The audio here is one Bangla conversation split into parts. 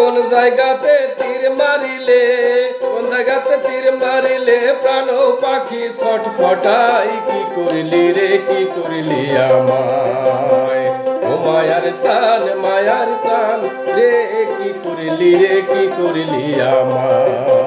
কোন জায়গাতে তীর মারিলে, কোন জায়গাতে তীর মারিলে প্রাণ পাখি ছটফটাই কি করিলি রে, কি করিলি আমায়? ও মায়ার সান মায়ার সান রে, কি করিলি রে, কি করিলি আমায়?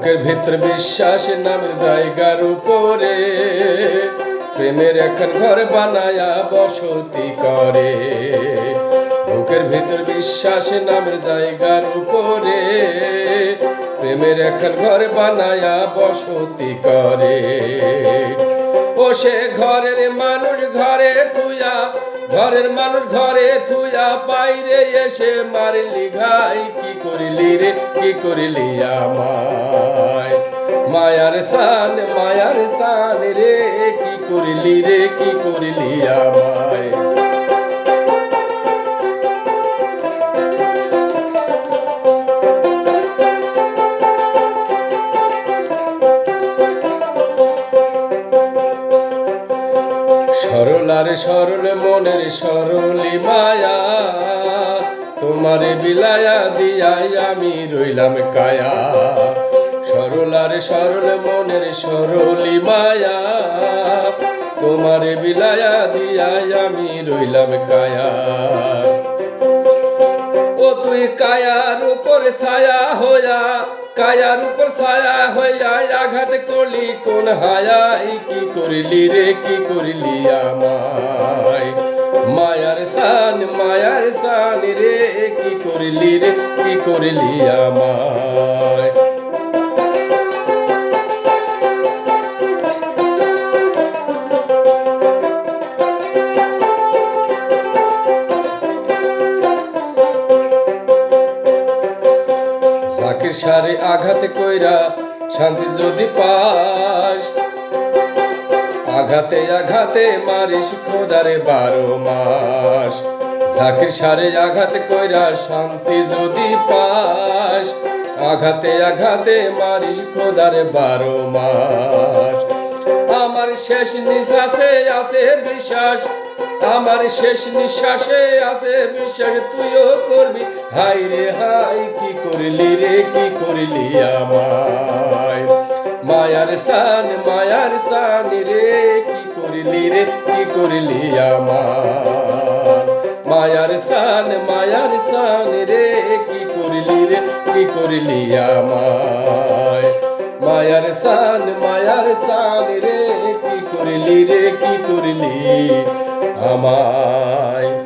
বুকের ভিতর বিশ্বাস নামের জায়গার উপরে। প্রেমের এখন ঘর বানায়া বসতি করে। বুকের ভিতর বিশ্বাস নামের জায়গার উপরে। প্রেমের এখন ঘর বানায়া বসতি করে। ও সে ঘরের মানুষ ঘরে তুইয়া ঘরের মানুষ ঘরে থুয়া বাইরে এসে মারলি, ঘাই, কি করিলি রে? কি করিলি আমায়? মায়ার সান মায়ার সান রে, কি করিলি রে? কি করিলি আমায়? সরলার সরল মনের সরলি মায়া, তোমার বিলায়া দিয়াই আমি রইলাম কায়া। সরলার সরল মনের সরলি মায়া, তোমার বিলায়া দিয়াই আমি রইলাম কায়া। ও তুই কায়ার উপর ছায়া হইয়া, কায়ার উপর ছায়া হইয়া আঘাত করলি কোন হায়াই কি করিলি রে, কি করিলি আমায়? মায়ার সান মায়ার সান রে, কি করিলি রে, কি করিলি আমায়? সারে আঘাত কইরা শান্তি যদি পাস, আঘাতে আঘাতে মারিস খোদারে বারো মাস। চাকির সারে আঘাত কইরা শান্তি যদি পাস, আঘাতে আঘাতে মারিস খোদারে বারো মাস। আমার শেষ নিঃশ্বাসে আছে বিশ্বাস, আমার শেষ নিঃশ্বাসে আছে বিশ্বাস, তুইও করবি। হাই রে হাই কি করলি রে, কি করলি আমায়? মায়ার সান মায়ার সান রে, কি করলি রে, কি করলি আমার? মায়ার সান মায়ার সান রে, কি করলি রে, কি করলি আমায়? মায়ার সান মায়ার সান রে, কি করলি রে, কি করলি আমায়?